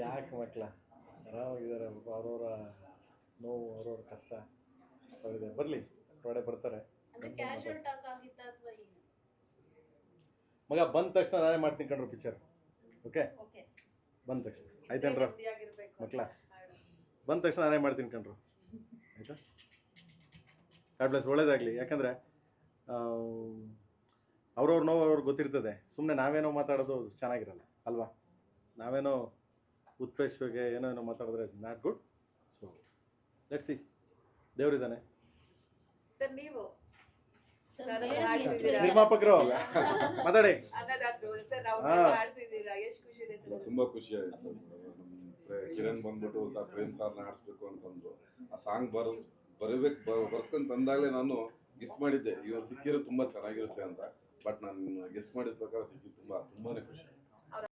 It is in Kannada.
ಯಾಕೆ ಮಕ್ಕಳ ಆರಾಮಾಗಿದ್ದಾರೆ ಅವ್ರವ್ರ ನೋವು ಅವ್ರವ್ರ ಕಷ್ಟ. ಅವರಿದೆ. ಬರಲಿ. ಹೊರಗಡೆ ಬರ್ತಾರೆ. ಮಗ ಬಂದ ತಕ್ಷಣ ನಾನೇ ಮಾಡ್ತೀನಿ ಕಣ್ರು ಪಿಕ್ಚರ್ ಓಕೆ ಓಕೆ ಬಂದ ತಕ್ಷಣ. ಆಯ್ತೇನ್ರ? ಮಕ್ಕಳ ಬಂದ ತಕ್ಷಣ ನಾನೇ ಮಾಡ್ತೀನಿ ಕಣ್ರು. ಆಯಿತಾ? ಗಾಡ್ ಬ್ಲೆಸ್ ಒಳ್ಳೇದಾಗಲಿ. ಯಾಕಂದರೆ ಅವ್ರವ್ರ ನೋವು ಅವ್ರಿಗೆ ಗೊತ್ತಿರ್ತದೆ. ಸುಮ್ಮನೆ ನಾವೇನೋ ಮಾತಾಡೋದು ಚೆನ್ನಾಗಿರಲ್ಲ ಅಲ್ವಾ? ನಾವೇನೋ ಉತ್ಪ್ರೇಕ್ಷೆಗೆ ಏನೋ ಏನೋ ಮಾತಾಡಿದ್ರೆ not good so let see ದೇವರಿದ್ದಾನೆ. ಸರ್ ನೀವು? ನಿರ್ಮಾಪಕರು ಮಾತಾಡಿ. ಸರ್? ತುಂಬಾ ಖುಷಿ ಆಯ್ತು. ಕಿರಣ್ ಬಂದ್ಬಿಟ್ಟು ಸರ್ ಪ್ರೇಮ್ ಸಾರ್ನ ಹಾಡಿಸ್ಬೇಕು ಅಂತಂದ್ರು. ಆ ಸಾಂಗ್ ಬರ್, ಬರಬೇಕು ಬರ್ಸ್ಕೊಂಡ್ ತಂದಾಗಲೇ ನಾನು ಗಿಸ್ ಮಾಡಿದ್ದೆ. ಇವ್ರು ಸಿಕ್ಕಿರೋ ತುಂಬಾ ಚೆನ್ನಾಗಿರುತ್ತೆ ಅಂತ. ಬಟ್ ನಾನು ಗೆಸ್ ಮಾಡಿದ ಪ್ರಕಾರ ಸಿಕ್ಕಿ ತುಂಬಾ, ತುಂಬಾನೇ ಖುಷಿ.